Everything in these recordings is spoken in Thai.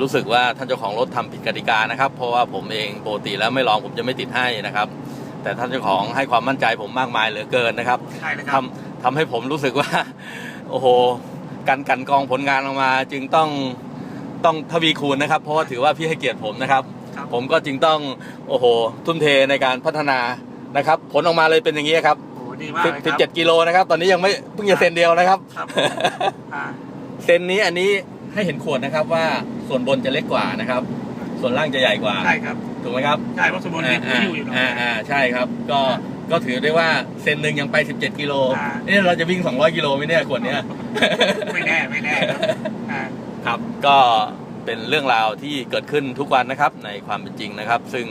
รู้สึกว่าท่านเจ้าของรถทำผิดกติกานะครับ เพราะว่าผมเองปกติแล้วไม่ลองผมจะไม่ติดให้นะครับ แต่ท่านเจ้าของให้ความมั่นใจผมมากมายเหลือเกินนะครับใช่เลยคทำรับทำให้ผมรู้สึกว่า โอ้โหการกลันกรองผลงานออกมา จึงต้องต้องทวีคูณนะครับ เพราะว่าถือว่าพี่ให้เกียรติผมนะครับครับผมก็จึงต้องโอ้โห ทุ่มเทในการพัฒนานะครับ ผลออกมาเลยเป็นอย่างนี้ครับโอ้ดีมากเลยคสิบรับเจ็ดกิโลนะครับ ตอนนี้ยังไม่เพิ่งจะเซนเดียวนะครับครับอ่าเซนนี้อันนี้ ให้เห็นขวดนะครับว่าส่วนบนจะเล็กกว่านะครับ ส่วนล่างจะใหญ่กว่า ใช่ครับถูกไหมครับใช่เพราะสมบูรณ์อ่าเห็นอ่าที่อยู่อยู่หน่อยอ่าอ่าใช่ครับ ก็ก็ถือได้ว่าเซนหนึ่งยังไป 17 กิโลอ่าเอ๊ะเราจะวิ่ง 200 กิโลไหมเนี่ยขวดเนี้ยไม่แน่ไม่แน่ครับอ่าครับก็เป็นเรื่องราวที่เกิดขึ้นทุกวันนะครับในความเป็นจริงนะครับ ซึ่ง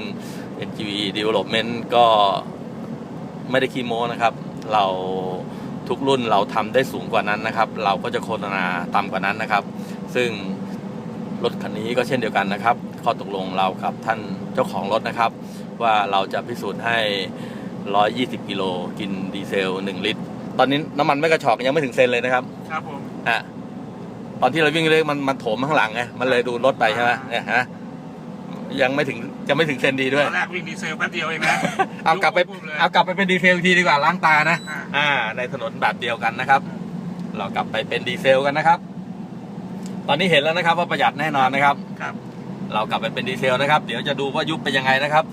NGV Development ก็ไม่ได้ขี้โม้นะครับ เราทุกรุ่นเราทำได้สูงกว่านั้นนะครับ เราก็จะโฆษณาต่ำกว่านั้นนะครับ ซึ่งรถคันนี้ก็เช่นเดียวกันนะครับ ข้อตกลงเรากับท่านเจ้าของรถนะครับ ว่าเราจะพิสูจน์ให้ 120 กิโลกินดีเซล 1 ลิตร ตอนนี้น้ำมันไม่กระชอกยังไม่ถึงเซนเลยนะครับครับผมอะตอนที่เราวิ่งเรื่อยมันมันโถมข้างหลังไงมันเลยดูรถไปใช่ไหมเนี่ยฮะยังไม่ถึงจะไม่ถึงเซนดีด้วยตอนแรกวิ่งดีเซลแป๊บเดียวเองนะเอากลับไปปุ๊เลยเอากลับไปเป็นดีเซลอีกทีดีกว่าล้างตานะอ่าอ่า ในถนนแบบเดียวกันนะครับ เรากลับไปเป็นดีเซลกันนะครับ ตอนนี้เห็นแล้วนะครับว่าประหยัดแน่นอนนะครับ ครับ เรากลับไปเป็นดีเซลนะครับ เดี๋ยวจะดูว่ายุบเป็นยังไงนะครับ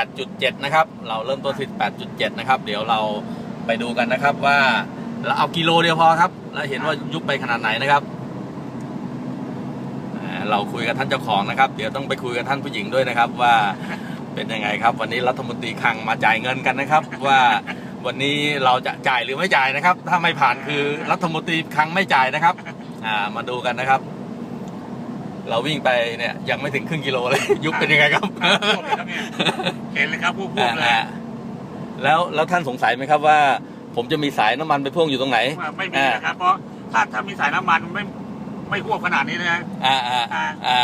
18.7 นะครับ เราเริ่มต้นที่18.7 นะครับ เดี๋ยวเราไปดูกันนะครับว่าเราเอากิโลเดียวพอครับ แล้วเห็นว่ายุบไปขนาดไหนนะครับอ่าเราคุยกับท่านเจ้าของนะครับ เดี๋ยวต้องไปคุยกับท่านผู้หญิงด้วยนะครับว่าเป็นยังไงครับ วันนี้รัฐมนตรีคลังมาจ่ายเงินกันนะครับ ว่าวันนี้เราจะจ่ายหรือไม่จ่ายนะครับ ถ้าไม่ผ่านคือรัฐมนตรีคลังไม่จ่ายนะครับ อ่ามาดูกันนะครับ เราวิ่งไปเนี่ย ยังไม่ถึงครึ่งกิโลเลย ยุบเป็นยังไงครับอ่าพูดเลยครับเนี่ยเห็นเลยครับพูดพูดเลยอ่าแล้วแล้วท่านสงสัยไหมครับว่า ผมจะมีสายน้ำมันไปพ่วงอยู่ตรงไหนว่าไม่มีนะครับ เพราะถ้าถ้ามีสายน้ำมันไม่ไม่ควบขนาดนี้นะอ่าอ่าอ่าอ่า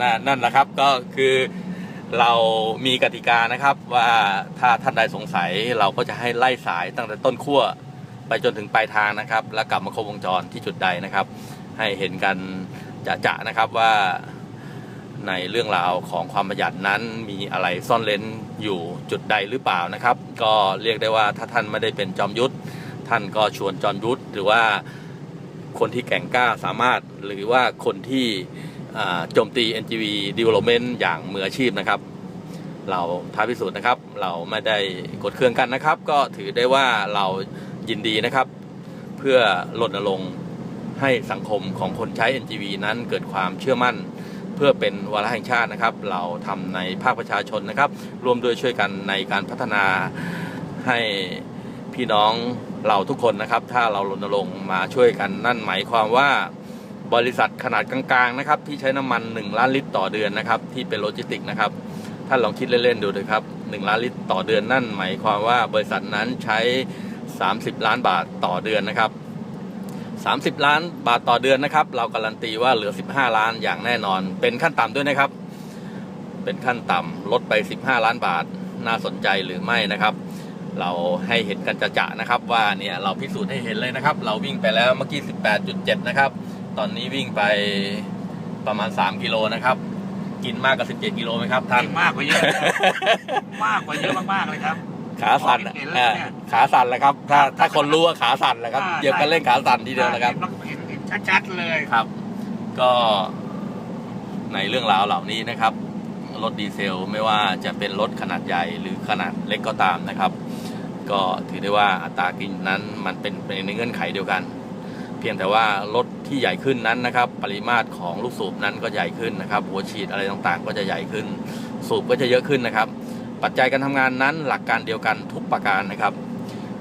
นั่นนั่นแหละครับก็คือเรามีกติกานะครับว่าถ้าท่านใดสงสัยเราก็จะให้ไล่สายตั้งแต่ต้นขั้ว ไปจนถึงปลายทางนะครับ แล้วกลับมาครบวงจรที่จุดใดนะครับ ให้เห็นกันจะจะๆนะครับว่าในเรื่องราวของความประหยัดนั้นมีอะไรซ่อนเลนอยู่จุดใดหรือเปล่านะครับ ก็เรียกได้ว่าถ้าท่านไม่ได้เป็นจอมยุทธท่านก็ชวนจอมยุทธหรือว่าคนที่แก่งกล้าสามารถหรือว่าคนที่โจมตี NGV Development อย่างมืออาชีพนะครับ เราท้าพิสูจน์นะครับ เราไม่ได้กดเครื่องกันนะครับ ก็ถือได้ว่าเรา ยินดีนะครับ เพื่อรณรงค์ให้สังคมของคนใช้ NGV นั้นเกิดความเชื่อมั่น เพื่อเป็นวาระแห่งชาตินะครับ เราทำในภาคประชาชนนะครับ ร่วมด้วยช่วยกันในการพัฒนาให้พี่น้องเราทุกคนนะครับ ถ้าเรารณรงค์มาช่วยกันนั่นหมายความว่าบริษัทขนาดกลางๆนะครับที่ใช้น้ำมัน 1 ล้านลิตรต่อเดือนนะครับที่เป็นโลจิสติกนะครับท่านลองคิดเล่นๆดูเลยครับ1ล้านลิตรต่อเดือนนั่นหมายความว่าบริษัทนั้นใช้ 30 ล้านบาทต่อเดือนนะครับ 30 ล้านบาทต่อเดือนนะครับ เราการันตีว่าเหลือ 15 ล้านอย่างแน่นอน เป็นขั้นต่ำด้วยนะครับ เป็นขั้นต่ำลดไป 15 ล้านบาทน่าสนใจหรือไม่นะครับ เราให้เห็นกันจะจะๆนะครับ ว่าเนี่ยเราพิสูจน์ให้เห็นเลยนะครับ เราวิ่งไปแล้วเมื่อกี้ 18.7 นะครับ ตอนนี้วิ่งไปประมาณ 3 กิโลนะครับกินมากกว่า 17 กิโลไหมครับท่านมากกว่าเยอะ มากกว่าเยอะมากๆเลยครับ ขาสั่นอะเห็นแล้วอ่าเนี่ยขาสั่นแหละครับ ถ้าถ้าคนรู้ว่าขาสั่นแหละครับอ่าเหยียบกันเล่นขาสั่นทีเดียวนะครับเห็นเห็นชัดๆเลยครับ ก็ในเรื่องราวเหล่านี้นะครับ รถดีเซลไม่ว่าจะเป็นรถขนาดใหญ่หรือขนาดเล็กก็ตามนะครับ ก็ถือได้ว่าอัตรากินนั้นมันเป็นไปในเงื่อนไขเดียวกัน เพียงแต่ว่ารถที่ใหญ่ขึ้นนั้นนะครับ ปริมาตรของลูกสูบนั้นก็ใหญ่ขึ้นนะครับ หัวฉีดอะไรต่างๆ ก็จะใหญ่ขึ้น สูบก็จะเยอะขึ้นนะครับ ปัจจัยการทำงานนั้นหลักการเดียวกันทุกประการนะครับ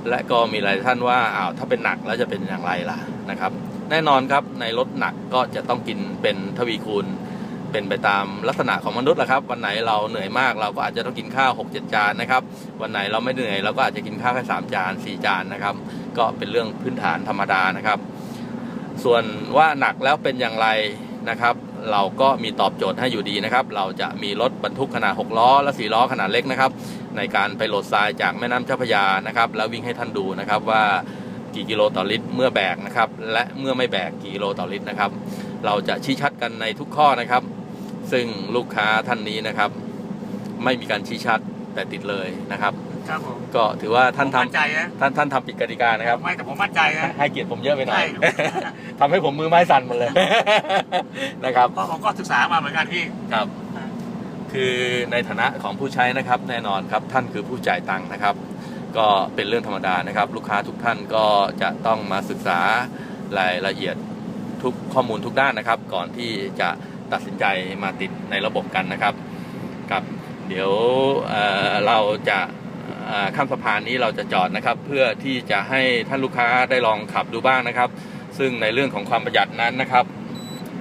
และก็มีหลายท่านว่าอ้าวถ้าเป็นหนักแล้วจะเป็นอย่างไรล่ะนะครับ แน่นอนครับในรถหนักก็จะต้องกินเป็นทวีคูณเป็นไปตามลักษณะของมนุษย์แหละครับ วันไหนเราเหนื่อยมากเราก็อาจจะต้องกินข้าว6 7 จานนะครับ วันไหนเราไม่เหนื่อยเราก็อาจจะกินข้าวแค่3จาน 4 จานนะครับ ก็เป็นเรื่องพื้นฐานธรรมดานะครับ ส่วนว่าหนักแล้วเป็นอย่างไรนะครับ เราก็มีตอบโจทย์ให้อยู่ดีนะครับ เราจะมีรถบรรทุกขนาด 6 ล้อ และ 4 ล้อขนาดเล็กนะครับ ในการไปโหลดทรายจากแม่น้ำเจ้าพระยานะครับ แล้ววิ่งให้ท่านดูนะครับว่ากี่กิโลต่อลิตรเมื่อแบกนะครับ และเมื่อไม่แบกกี่กิโลต่อลิตรนะครับ เราจะชี้ชัดกันในทุกข้อนะครับ ซึ่งลูกค้าท่านนี้นะครับ ไม่มีการชี้ชัดแต่ติดเลยนะครับ ครับผมก็ถือว่าท่านผมมั่นใจทำนะท่านท่านทำผิดกติกานะครับ ไม่แต่ผมมั่นใจนะ ให้เกียรติผมเยอะไปหน่อย ใช่ ทำให้ผมมือไม้สั่นหมดเลย นะครับก็ผมก็ศึกษามาเหมือนกันพี่ ครับ คือในฐานะของผู้ใช้นะครับแน่นอนครับท่านคือผู้จ่ายตังค์นะครับ ก็เป็นเรื่องธรรมดานะครับ ลูกค้าทุกท่านก็จะต้องมาศึกษารายละเอียดทุกข้อมูลทุกด้านนะครับ ก่อนที่จะตัดสินใจมาติดในระบบกันนะครับครับ เดี๋ยวเอ่อเราจะเอ่อ ข้ามสะพานนี้เราจะจอดนะครับ เพื่อที่จะให้ท่านลูกค้าได้ลองขับดูบ้างนะครับ ซึ่งในเรื่องของความประหยัดนั้นนะครับ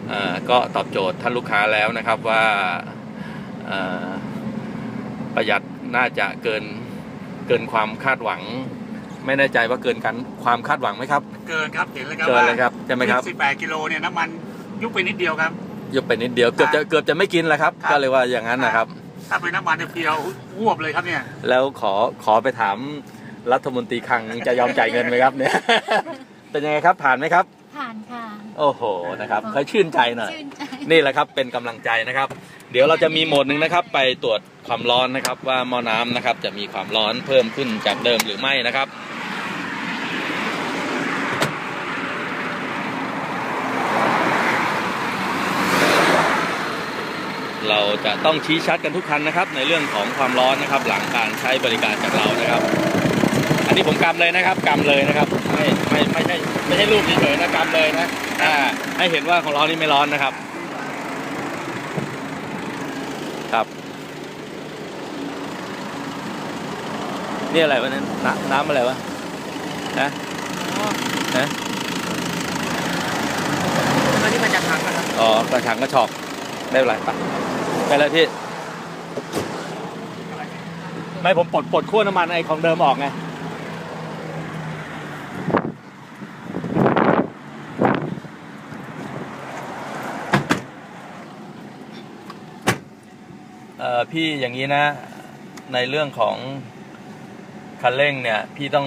เอ่อก็ตอบโจทย์ท่านลูกค้าแล้วนะครับว่าเอ่อประหยัดน่าจะเกินเกินความคาดหวัง ไม่แน่ใจว่าเกินกันความคาดหวังไหมครับ เกินครับเห็นเลยครับเกินว่าเลยครับใช่ไหมครับ18กิโลเนี่ยน้ำมันยุบไปนิดเดียวครับยกไปนิดเดียวเกือบจะเกือบจะไม่กินแล้วครับครับก็เลยว่าอย่างนั้นนะครับ ถ้าเป็นน้ำมันเนี่ยเพียวววบเลยครับเนี่ย แล้วขอขอไปถามรัฐมนตรีคลังจะยอมจ่ายเงินไหมครับเนี่ย เป็นยังไงครับผ่านไหมครับ ผ่านค่ะ โอ้โหนะครับเขาชื่นใจหน่อย ชื่นใจ นี่แหละครับเป็นกำลังใจนะครับ เดี๋ยวเราจะมีโหมดหนึ่งนะครับ ไปตรวจความร้อนนะครับ ว่าหม้อน้ำนะครับ จะมีความร้อนเพิ่มขึ้นจากเดิมหรือไม่นะครับ เราจะต้องชี้ชัดกันทุกคันนะครับ ในเรื่องของความร้อนนะครับ หลังการใช้บริการจากเรานะครับ อันนี้ผมกำเลยนะครับกำเลยนะครับ ไม่ไม่ไม่ใช่ไม่ใช่รูปเฉยๆนะกำเลยนะอ่าให้เห็นว่าของเรานี่ไม่ร้อนนะครับ ครับนี่อะไรวะเนี่ยน้ำน้ำอะไรวะนะนะอันนี้มันจะพังนะครับอ๋อกระถางกระชอก ไม่เป็นไรไปไปเลยพี่ ไม่ผมปลดปลดขั้วน้ำมันไอของเดิมออกไงเอ่อพี่อย่างนี้นะ ในเรื่องของคันเร่งเนี่ย พี่ต้อง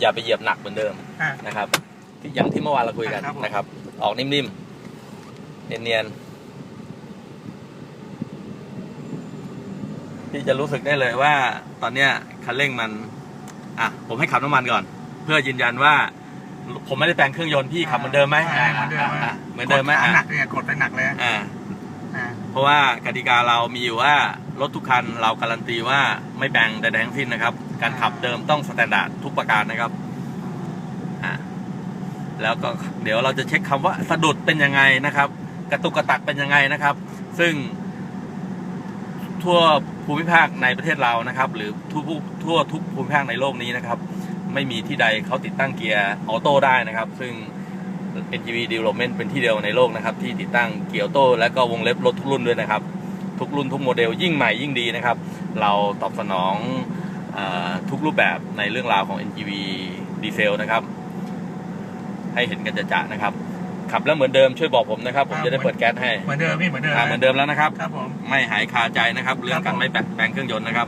อย่าไปเหยียบหนักเหมือนเดิมอ่านะครับที่อย่างที่เมื่อวานเราคุยกันครับผมนะครับ ออกนิ่มๆเนียนๆ พี่จะรู้สึกได้เลยว่า ตอนเนี้ยคันเร่งมันอะผมให้ขับน้ำมันก่อน เพื่อยืนยันว่า ผมไม่ได้แปลงเครื่องยนต์พี่ขับเหมือนเดิมไหมใช่เหมือนเดิมอะเหมือนเดิมไหมกขาอะหนักเนี่ยกดไปหนักเลยอ่าอ่าเพราะว่ากติกาเรามีอยู่ว่ารถทุกคันเราการันตีว่าไม่แบ่งใดๆทั้งสิ้นนะครับ การขับเดิมต้องสแตนดาร์ดทุกประการนะครับอ่าแล้วก็เดี๋ยวเราจะเช็คคำว่าสะดุดเป็นยังไงนะครับ กระตุกกระตักเป็นยังไงนะครับ ซึ่ง ทั่วภูมิภาคในประเทศเรานะครับ หรือทั่วทั่วทุกภูมิภาคในโลกนี้นะครับ ไม่มีที่ใดเขาติดตั้งเกียร์ออโต้ได้นะครับ ซึ่ง NGV Development เป็นที่เดียวในโลกนะครับ ที่ติดตั้งเกียร์ออโต้และก็วงเล็บรถทุกรุ่นด้วยนะครับ ทุกรุ่นทุกโมเดลยิ่งใหม่ยิ่งดีนะครับ เราตอบสนองอทุกรูปแบบในเรื่องราวของ NGV ดีเซลนะครับ ให้เห็นกันจะๆนะครับ ขับแล้วเหมือนเดิมช่วยบอกผมนะครับ ผมจะได้เปิดแก๊สให้เหมือนเดิมพี่เหมือนเดิมอ่าเหมือนเดิมแล้วนะครับ ครับผม ไม่หายคาใจนะครับ เรื่องการไม่แปลงเครื่องยนต์นะครับ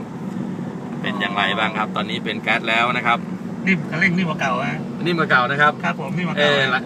เป็นอย่างไรบ้างครับ ตอนนี้เป็นแก๊สแล้วนะครับ นิ่มคันเร่งนิ่มกว่าเก่าฮะนี่มาเก่านะครับ ครับผมนิ่มกว่าเอเก่าอ